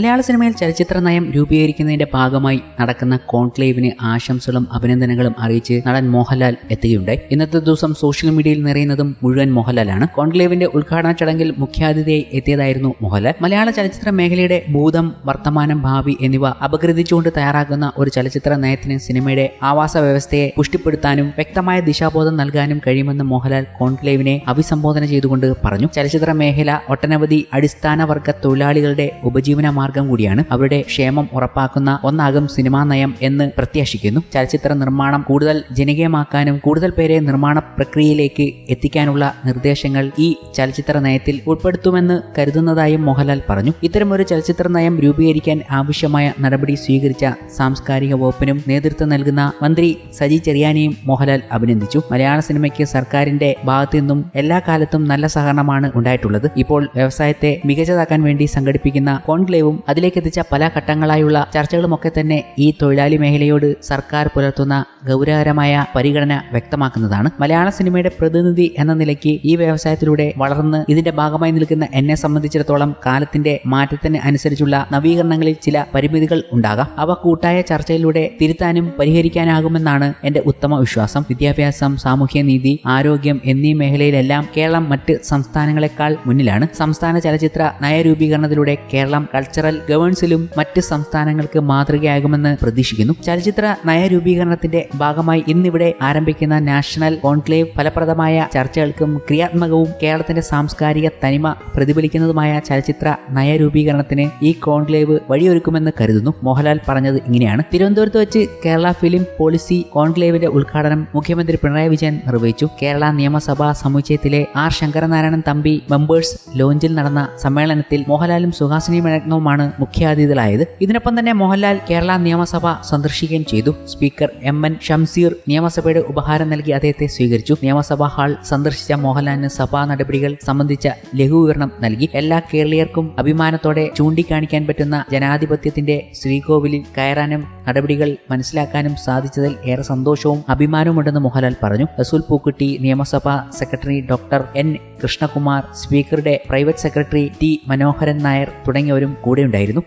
മലയാള സിനിമയിൽ ചലച്ചിത്ര നയം രൂപീകരിക്കുന്നതിന്റെ ഭാഗമായി നടക്കുന്ന കോൺക്ലേവിന് ആശംസകളും അഭിനന്ദനങ്ങളും അറിയിച്ച് നടൻ മോഹൻലാൽ എത്തുകയുണ്ടായി. ഇന്നത്തെ ദിവസം സോഷ്യൽ മീഡിയയിൽ നിറയുന്നതും മുഴുവൻ മോഹൻലാലാണ്. കോൺക്ലേവിന്റെ ഉദ്ഘാടന ചടങ്ങിൽ മുഖ്യാതിഥിയായി എത്തിയതായിരുന്നു മോഹൻലാൽ. മലയാള ചലച്ചിത്ര മേഖലയുടെ ഭൂതം വർത്തമാനം ഭാവി എന്നിവ അപഗ്രഥിച്ചുകൊണ്ട് തയ്യാറാക്കുന്ന ഒരു ചലച്ചിത്ര നയത്തിന് സിനിമയുടെ ആവാസ വ്യവസ്ഥയെ പുഷ്ടിപ്പെടുത്താനും വ്യക്തമായ ദിശാബോധം നൽകാനും കഴിയുമെന്ന് മോഹൻലാൽ കോൺക്ലേവിനെ അഭിസംബോധന ചെയ്തുകൊണ്ട് പറഞ്ഞു. ചലച്ചിത്ര മേഖല ഒട്ടനവധി അടിസ്ഥാന വർഗ തൊഴിലാളികളുടെ ഉപജീവന മാർഗം കൂടിയാണ്. അവരുടെ ക്ഷേമം ഉറപ്പാക്കുന്ന ഒന്നാകും സിനിമാ നയം എന്ന് പ്രത്യാശിക്കുന്നു. ചലച്ചിത്ര നിർമ്മാണം കൂടുതൽ ജനകീയമാക്കാനും കൂടുതൽ പേരെ നിർമ്മാണ പ്രക്രിയയിലേക്ക് എത്തിക്കാനുള്ള നിർദ്ദേശങ്ങൾ ഈ ചലച്ചിത്ര നയത്തിൽ ഉൾപ്പെടുത്തുമെന്ന് കരുതുന്നതായും മോഹൻലാൽ പറഞ്ഞു. ഇത്തരമൊരു ചലച്ചിത്ര നയം രൂപീകരിക്കാൻ ആവശ്യമായ നടപടി സ്വീകരിച്ച സാംസ്കാരിക വകുപ്പിനും നേതൃത്വം നൽകുന്ന മന്ത്രി സജി ചെറിയാനെയും മോഹൻലാൽ അഭിനന്ദിച്ചു. മലയാള സിനിമയ്ക്ക് സർക്കാരിന്റെ ഭാഗത്തു നിന്നും എല്ലാ കാലത്തും നല്ല സഹകരണമാണ് ഉണ്ടായിട്ടുള്ളത്. ഇപ്പോൾ വ്യവസായത്തെ മികച്ചതാക്കാൻ വേണ്ടി സംഘടിപ്പിക്കുന്ന കോൺക്ലേവും അതിലേക്ക് എത്തിച്ച പല ഘട്ടങ്ങളായുള്ള ചർച്ചകളുമൊക്കെ തന്നെ ഈ തൊഴിലാളി മേഖലയോട് സർക്കാർ പുലർത്തുന്ന ഗൗരവകരമായ പരിഗണന വ്യക്തമാക്കുന്നതാണ്. മലയാള സിനിമയുടെ പ്രതിനിധി എന്ന നിലയ്ക്ക് ഈ വ്യവസായത്തിലൂടെ വളർന്ന് ഇതിന്റെ ഭാഗമായി നിൽക്കുന്ന എന്നെ സംബന്ധിച്ചിടത്തോളം കാലത്തിന്റെ മാറ്റത്തിന് അനുസരിച്ചുള്ള നവീകരണങ്ങളിൽ ചില പരിമിതികൾ ഉണ്ടാകാം. അവ കൂട്ടായ ചർച്ചയിലൂടെ തിരുത്താനും പരിഹരിക്കാനാകുമെന്നാണ് എന്റെ ഉത്തമ വിശ്വാസം. വിദ്യാഭ്യാസം സാമൂഹ്യനീതി ആരോഗ്യം എന്നീ മേഖലയിലെല്ലാം കേരളം മറ്റ് സംസ്ഥാനങ്ങളെക്കാൾ മുന്നിലാണ്. സംസ്ഥാന ചലച്ചിത്ര നയരൂപീകരണത്തിലൂടെ കേരളം കൾച്ചറൽ ഗവേൺസിലും മറ്റ് സംസ്ഥാനങ്ങൾക്ക് മാതൃകയാകുമെന്ന് പ്രതീക്ഷിക്കുന്നു. ചലച്ചിത്ര നയരൂപീകരണത്തിന്റെ ഭാഗമായി ഇന്നിവിടെ ആരംഭിക്കുന്ന നാഷണൽ കോൺക്ലേവ് ഫലപ്രദമായ ചർച്ചകൾക്കും ക്രിയാത്മകവും കേരളത്തിന്റെ സാംസ്കാരിക തനിമ പ്രതിഫലിക്കുന്നതുമായ ചലച്ചിത്ര നയരൂപീകരണത്തിന് ഈ കോൺക്ലേവ് വഴിയൊരുക്കുമെന്ന് കരുതുന്നു. മോഹൻലാൽ പറഞ്ഞത് ഇങ്ങനെയാണ്. തിരുവനന്തപുരത്ത് വെച്ച് കേരള ഫിലിം പോളിസി കോൺക്ലേവിന്റെ ഉദ്ഘാടനം മുഖ്യമന്ത്രി പിണറായി വിജയൻ നിർവഹിച്ചു. കേരള നിയമസഭാ സമുച്ചയത്തിലെ ആർ ശങ്കരനാരായണൻ തമ്പി മെമ്പേഴ്സ് ലോഞ്ചിൽ നടന്ന സമ്മേളനത്തിൽ മോഹൻലാലും സുഹാസിനി മേഘനവുമാണ് മുഖ്യാതിഥികളായത്. ഇതിനൊപ്പം തന്നെ മോഹൻലാൽ കേരള നിയമസഭ സന്ദർശിക്കുകയും ചെയ്തു. സ്പീക്കർ എം എൻ ഷംസീർ നിയമസഭയുടെ ഉപഹാരം നൽകി അദ്ദേഹത്തെ സ്വീകരിച്ചു. നിയമസഭാ ഹാൾ സന്ദർശിച്ച മോഹൻലാലിന് സഭാ നടപടികൾ സംബന്ധിച്ച ലഘുവിവരണം നൽകി. എല്ലാ കേരളീയർക്കും അഭിമാനത്തോടെ ചൂണ്ടിക്കാണിക്കാൻ പറ്റുന്ന ജനാധിപത്യത്തിന്റെ ശ്രീകോവിലിൽ കയറാനും നടപടികൾ മനസ്സിലാക്കാനും സാധിച്ചതിൽ ഏറെ സന്തോഷവും അഭിമാനവുമുണ്ടെന്ന് മോഹൻലാൽ പറഞ്ഞു. റസൂൽ പൂക്കുട്ടി നിയമസഭാ സെക്രട്ടറി ഡോക്ടർ എൻ കൃഷ്ണകുമാർ സ്പീക്കറുടെ private secretary T Manoharan Nair തുടങ്ങിയവരും കൂടെയുണ്ടായിരുന്നു.